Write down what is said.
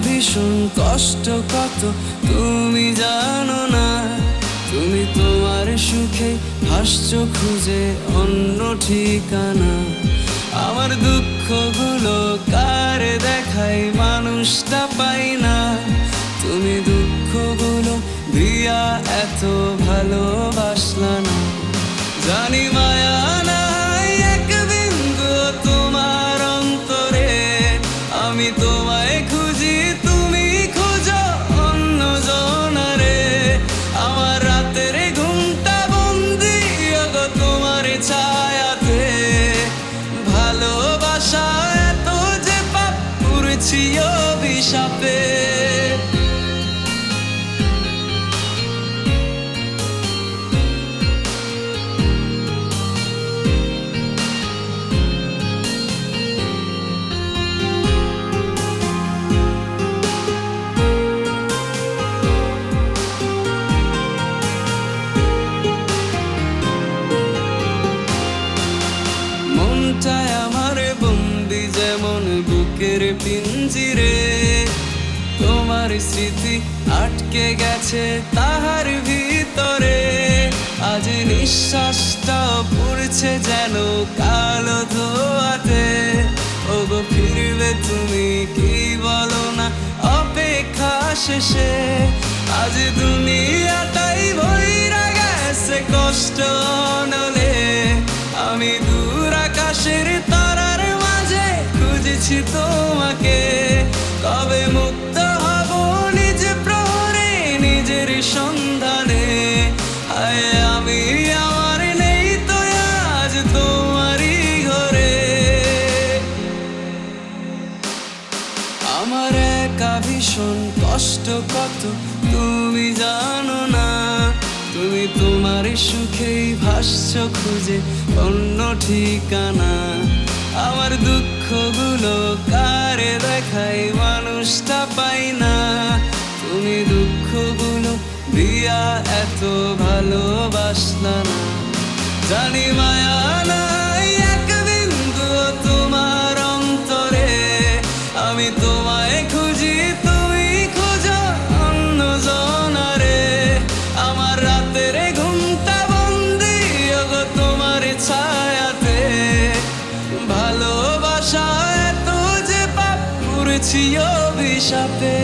ভীষণ কষ্ট কত তুমি জানো না। তুমি তোমার সুখে ভাসছো খুঁজে অন্য ঠিকানা। আমার দুঃখগুলো কার দেখাই মানুষটা পাই না। তুমি দুঃখগুলো দিয়া এত ভালোবাসলা না। জানি মায়া নাই এক বিন্দু তোমার অন্তরে। আমি তোমায় বুকের পিঞ্জিরে তোমার স্মৃতি আটকে গেছে তাহার ভিতরে। আজ নিঃশ্বাসটা পড়ছে যেন কালো ধোয়াতে। ওগো, ফিরবে তুমি কি বলো না? অপেক্ষা শেষে আজ দুনিয়াটাই ভৈরা গেছে কষ্ট নলে। আমি দূর আকাশের তারার মাঝে খুঁজেছি তোমাকে সন্ধানে। আমি আমার নেই তো আজ তোমারই ঘরে। আমার একা ভীষণ কষ্ট কত, তুমি জানো না। তুমি তোমার সুখেই ভাসছো খুঁজে অন্য ঠিকানা। আমার দুঃখগুলো কারে দেখাই মানুষটা পাই না। এত ভালোবাসলা না। জানি মায়া নাই এক বিন্দু তোমার অন্তরে। আমি তোমায় খুঁজি, তুমি খোঁজো অন্য জনারে। আমার রাতের ঘুমটা বন্দি গো তোমার ছায়াতে। ভালোবাসা এত যে পাপ করেছি অভিশাপে।